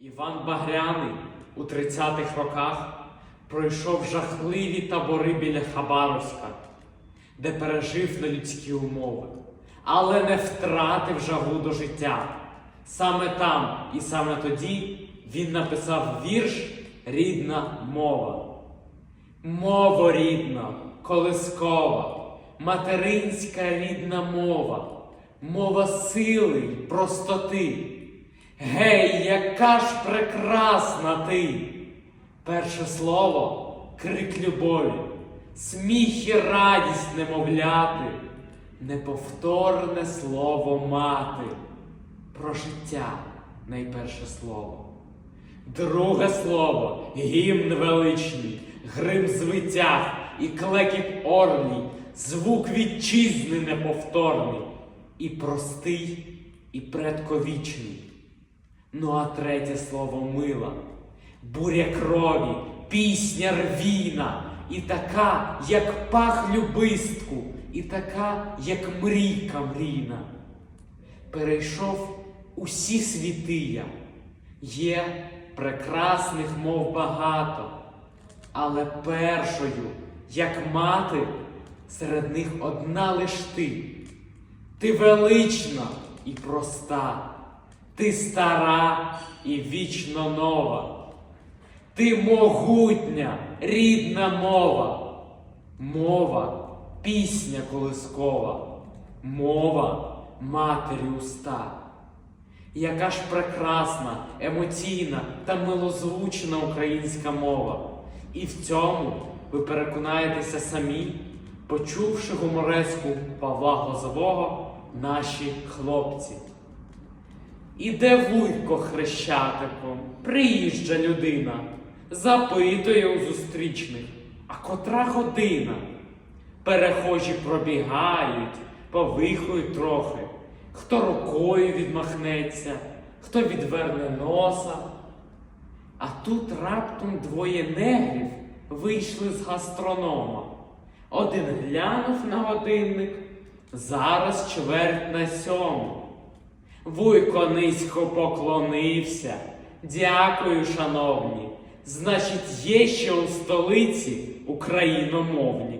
Іван Багряний у 30-х роках пройшов жахливі табори біля Хабаровська, де пережив нелюдські умови, але не втратив жагу до життя. Саме там і саме тоді він написав вірш Рідна мова. Мово рідна, колискова, материнська рідна мова, мова сили й простоти. Гей, яка ж прекрасна ти! Перше слово крик любові, сміх і радість немовляти, неповторне слово мати, про життя найперше слово. Друге слово гімн величний, грим звитяг і клекіт орлій, звук вітчизни неповторний, і простий, і предковічний. Ну а третє слово мила, буря крові, пісня рвіна, і така, як пах любистку, і така, як мрійка мрійна. Перейшов усі світи я, є прекрасних мов багато, але першою, як мати, серед них одна лиш ти. Ти велична і проста, ти стара і вічно нова. Ти могутня, рідна мова, мова, пісня колискова, мова матері уста. Яка ж прекрасна, емоційна та милозвучна українська мова. І в цьому ви переконаєтеся самі, почувши гумореску Павла Глазового наші хлопці. Іде вуйко хрещатиком, приїжджа людина, запитує у зустрічних, а котра година. Перехожі пробігають, повихують трохи, хто рукою відмахнеться, хто відверне носа. А тут раптом двоє негрів вийшли з гастронома. Один глянув на годинник, зараз чверть на сьому. Вуйко низько поклонився. Дякую, шановні. Значить, є ще у столиці україномовні.